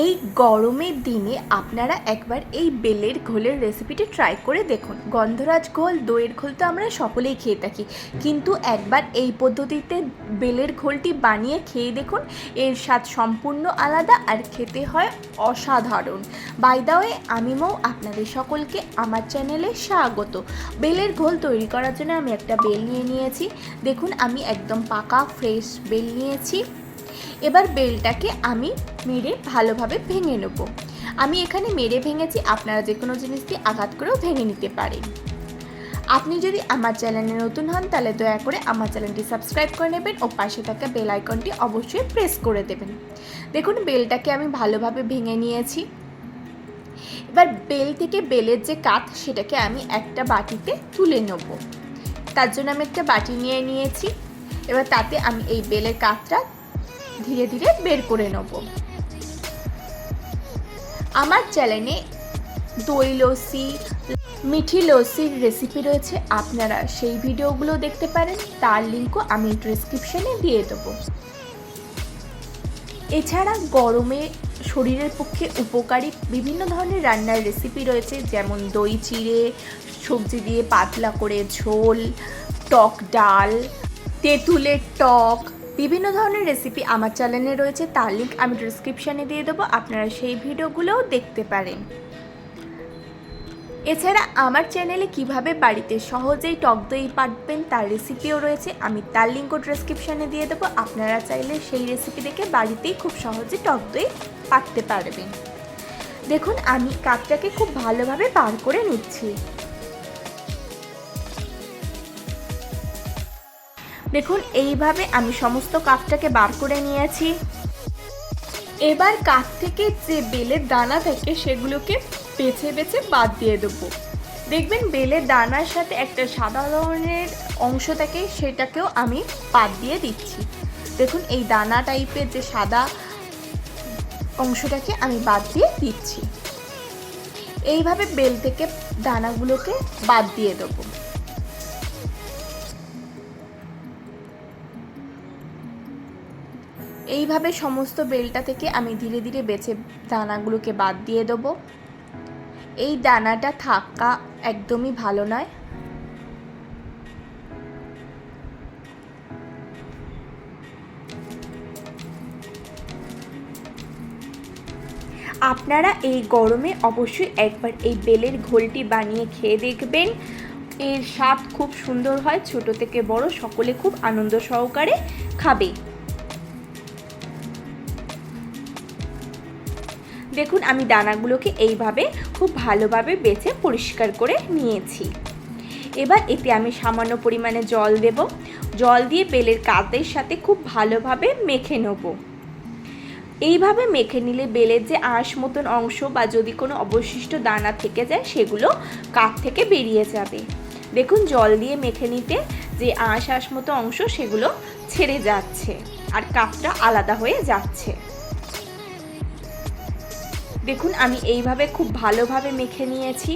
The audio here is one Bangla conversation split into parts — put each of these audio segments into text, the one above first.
এই গরমের দিনে আপনারা একবার এই বেলের ঘোলের রেসিপিটি ট্রাই করে দেখুন। গন্ধরাজ ঘোল, দইয়ের ঘোল তো আমরা সকলেই খেয়ে থাকি। কিন্তু একবার এই পদ্ধতিতে বেলের ঘোলটি বানিয়ে খেয়ে দেখুন। এর স্বাদ সম্পূর্ণ আলাদা আর খেতে হয় অসাধারণ। বাই দা ওয়ে আমি মৌ, আপনাদের সকলকে আমার চ্যানেলে স্বাগত। বেলের ঘোল তৈরি করার জন্য আমি একটা বেল নিয়ে নিয়েছি। দেখুন, আমি একদম পাকা ফ্রেশ বেল নিয়েছি। এবার বেলটাকে আমি মেরে ভালোভাবে ভেঙে নেব। আমি এখানে মেরে ভেঙেছি, আপনারা যে কোনো জিনিস দিয়ে আঘাত করেও ভেঙে নিতে পারেন। আপনি যদি আমার চ্যানেলে নতুন হন, তাহলে দয়া করে আমার চ্যানেলটি সাবস্ক্রাইব করে নেবেন ও পাশে থাকা বেল আইকনটি অবশ্যই প্রেস করে দেবেন। দেখুন, বেলটাকে আমি ভালোভাবে ভেঙে নিয়েছি। এবার বেল থেকে বেলের যে কাত, সেটাকে আমি একটা বাটিতে তুলে নেব। তার জন্য আমি একটা বাটি নিয়ে নিয়েছি। এবার তাতে আমি এই বেলের কাতটা ধীরে ধীরে বের করে নেব। আমার চ্যানেলে দই লস্যি মিঠি লস্যির রেসিপি রয়েছে, আপনারা সেই ভিডিওগুলো দেখতে পারেন, তার লিঙ্কও আমি ডিসক্রিপশনে দিয়ে দেবো। এছাড়া গরমে শরীরের পক্ষে উপকারী বিভিন্ন ধরনের রান্নার রেসিপি রয়েছে, যেমন দই চিড়ে, সবজি দিয়ে পাতলা করে ঝোল, টক ডাল, তেঁতুলের টক বিভিন্ন ধরনের রেসিপি আমার চ্যানেলে রয়েছে, তার লিঙ্ক আমি ডিসক্রিপশানে দিয়ে দেবো, আপনারা সেই ভিডিওগুলোও দেখতে পারেন। এছাড়া আমার চ্যানেলে কীভাবে বাড়িতে সহজেই টক দই পাঠবেন তার রেসিপিও রয়েছে, আমি তার লিঙ্কও ডিসক্রিপশানে দিয়ে দেবো, আপনারা চাইলে সেই রেসিপি দেখে বাড়িতেই খুব সহজে টক দই পাঠতে পারবেন। দেখুন, আমি কাপটাকে খুব ভালোভাবে বার করে নিচ্ছি। দেখুন, এইভাবে আমি সমস্ত কাপটাকে বার করে নিয়েছি। এবার কাক থেকে যে বেলের দানা থাকে, সেগুলোকে বেছে বেছে বাদ দিয়ে দেবো। দেখবেন, বেলের দানার সাথে একটা সাদা ধরনের অংশ থাকে, সেটাকেও আমি বাদ দিয়ে দিচ্ছি। দেখুন, এই দানা টাইপের যে সাদা অংশটাকে আমি বাদ দিয়ে দিচ্ছি। এইভাবে বেল থেকে দানাগুলোকে বাদ দিয়ে দেবো। এইভাবে সমস্ত বেলটা থেকে আমি ধীরে ধীরে বেছে দানাগুলোকে বাদ দিয়ে দেবো। এই দানাটা থাকা একদমই ভালো নয়। আপনারা এই গরমে অবশ্যই একবার এই বেলের ঘোলটি বানিয়ে খেয়ে দেখবেন। এর স্বাদ খুব সুন্দর হয়, ছোট থেকে বড়, সকলে খুব আনন্দ সহকারে খাবে। দেখুন, আমি দানাগুলোকে এইভাবে খুব ভালোভাবে বেছে পরিষ্কার করে নিয়েছি। এবার এতে আমি সামান্য পরিমাণে জল দেব। জল দিয়ে বেলের কাতের সাথে খুব ভালোভাবে মেখে নেব। এইভাবে মেখে নিলে বেলের যে আঁশ মতন অংশ বা যদি কোনো অবশিষ্ট দানা থেকে যায়, সেগুলো কাক থেকে বেরিয়ে যাবে। দেখুন, জল দিয়ে মেখে নিতে যে আঁশ আঁশ মতো অংশ, সেগুলো ছেড়ে যাচ্ছে আর কাকটা আলাদা হয়ে যাচ্ছে। দেখুন, আমি এইভাবে খুব ভালোভাবে মেখে নিয়েছি।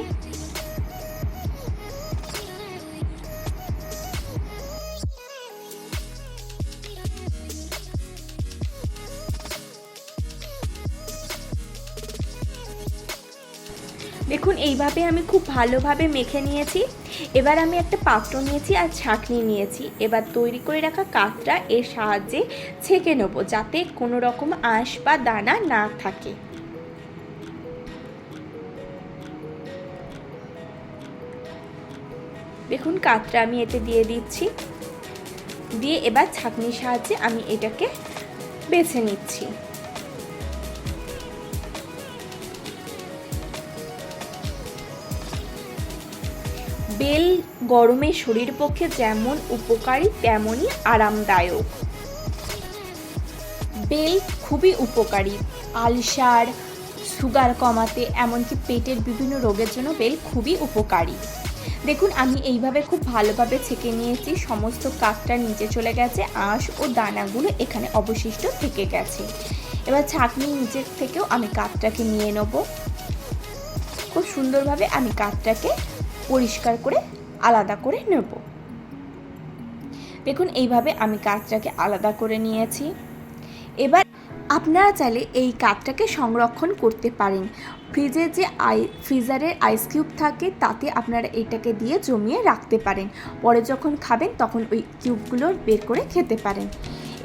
দেখুন, এইভাবে আমি খুব ভালোভাবে মেখে নিয়েছি। এবার আমি একটা পাত্র নিয়েছি আর ছাঁকনি নিয়েছি। এবার তৈরি করে রাখা কাকটা এর সাহায্যে ছেঁকে নেব, যাতে কোনো রকম আঁশ বা দানা না থাকে। দেখুন কাতটা আমি এতে দিয়ে দিচ্ছি। দিয়ে এবার ছাঁকনির সাহায্যে আমি এটাকে বেছে নিচ্ছি। বেল গরমে শরীর পক্ষে যেমন উপকারী, তেমনই আরামদায়ক। বেল খুবই উপকারী। আলসার, সুগার কমাতে, এমনকি পেটের বিভিন্ন রোগের জন্য বেল খুবই উপকারী। দেখুন, আমি এইভাবে খুব ভালোভাবে ছেঁকে নিয়েছি। সমস্ত কাকটা নিচে চলে গেছে। আঁশ ও দানাগুলো এখানে অবশিষ্ট থেকে গেছে। এবার ছাঁকনি নিচের থেকেও আমি কাকটাকে নিয়ে নেব। খুব সুন্দরভাবে আমি কাকটাকে পরিষ্কার করে আলাদা করে নেব। দেখুন, এইভাবে আমি কাকটাকে আলাদা করে নিয়েছি। এবার আপনারা চাইলে এই কাঠটাকে সংরক্ষণ করতে পারেন। ফ্রিজে যে আই, ফ্রিজারের আইস কিউব থাকে, তাতে আপনারা এটাকে দিয়ে জমিয়ে রাখতে পারেন। পরে যখন খাবেন, তখন ওই কিউবগুলো বের করে খেতে পারেন।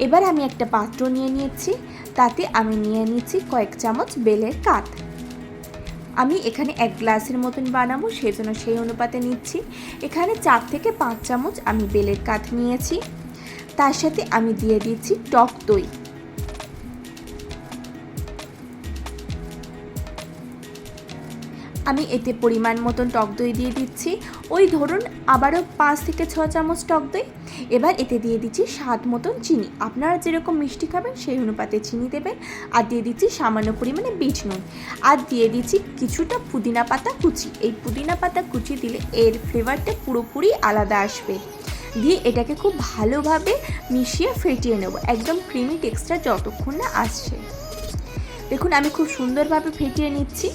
এবার আমি একটা পাত্র নিয়ে নিয়েছি। তাতে আমি নিয়ে নিচ্ছি কয়েক চামচ বেলের কাঠ। আমি এখানে এক গ্লাসের মতন বানাবো সেই জন্য সেই অনুপাতে নিচ্ছি। এখানে চার থেকে পাঁচ চামচ আমি বেলের কাঠ নিয়েছি। তার সাথে আমি দিয়ে দিচ্ছি টক দই। আমি এতে পরিমাণ মতন টক দই দিয়ে দিচ্ছি। ওই ধরুন আবারও পাঁচ থেকে ছ চামচ টক দই। এবার এতে দিয়ে দিচ্ছি স্বাদ মতন চিনি। আপনারা যেরকম মিষ্টি খাবেন সেই অনুপাতে চিনি দেবেন। আর দিয়ে দিচ্ছি সামান্য পরিমাণে বিট নুন। আর দিয়ে দিচ্ছি কিছুটা পুদিনা পাতা কুচি। এই পুদিনা পাতা কুচি দিলে এর ফ্লেভারটা পুরোপুরি আলাদা আসবে। দিয়ে এটাকে খুব ভালোভাবে মিশিয়ে ফেটিয়ে নেব। একদম ক্রিমি টেক্সচার যতক্ষণ না আসছে। দেখুন আমি খুব সুন্দরভাবে ফেটিয়ে নিচ্ছি।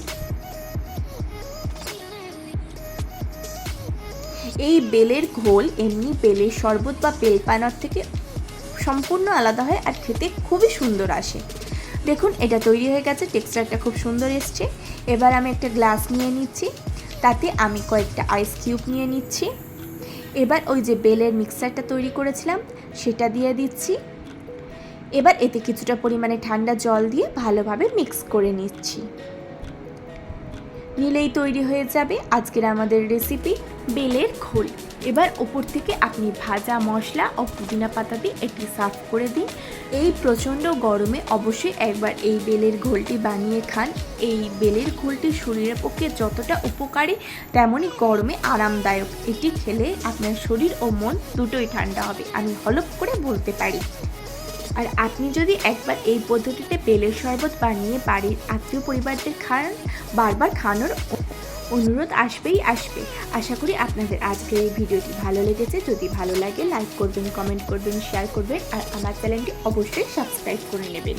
এই বেলের ঘোল এমনি বেলের শরবত বা বেল পানার থেকে সম্পূর্ণ আলাদা হয় আর খেতে খুবই সুন্দর আসে। দেখুন, এটা তৈরি হয়ে গেছে, টেক্সচারটা খুব সুন্দর এসছে। এবার আমি একটা গ্লাস নিয়ে নিচ্ছি, তাতে আমি কয়েকটা আইস কিউব নিয়ে নিচ্ছি। এবার ওই যে বেলের মিক্সারটা তৈরি করেছিলাম, সেটা দিয়ে দিচ্ছি। এবার এতে কিছুটা পরিমাণে ঠান্ডা জল দিয়ে ভালোভাবে মিক্স করে নিচ্ছি। নিলেই তৈরি হয়ে যাবে আজকের আমাদের রেসিপি বেলের ঘোল এবার ওপর থেকে আপনি ভাজা মশলা ও পুদিনা পাতা দিয়ে এটি সার্ভ করে দিন। এই প্রচণ্ড গরমে অবশ্যই একবার এই বেলের ঘোলটি বানিয়ে খান। এই বেলের ঘোলটি শরীরের পক্ষে যতটা উপকারী, তেমনই গরমে আরামদায়ক। এটি খেলে আপনার শরীর ও মন দুটোই ঠান্ডা হবে, আমি হলপ করে বলতে পারি। আর আপনি যদি একবার এই পদ্ধতিতে বেলের শরবত বানিয়ে বাড়ির আত্মীয় পরিবারদের খান, বারবার খানোর অনুরোধ আসবেই আসবে। আশা করি আপনাদের আজকের এই ভিডিওটি ভালো লেগেছে। যদি ভালো লাগে লাইক করবেন কমেন্ট করবেন শেয়ার করবেন, আর আমার চ্যানেলটি অবশ্যই সাবস্ক্রাইব করে নেবেন।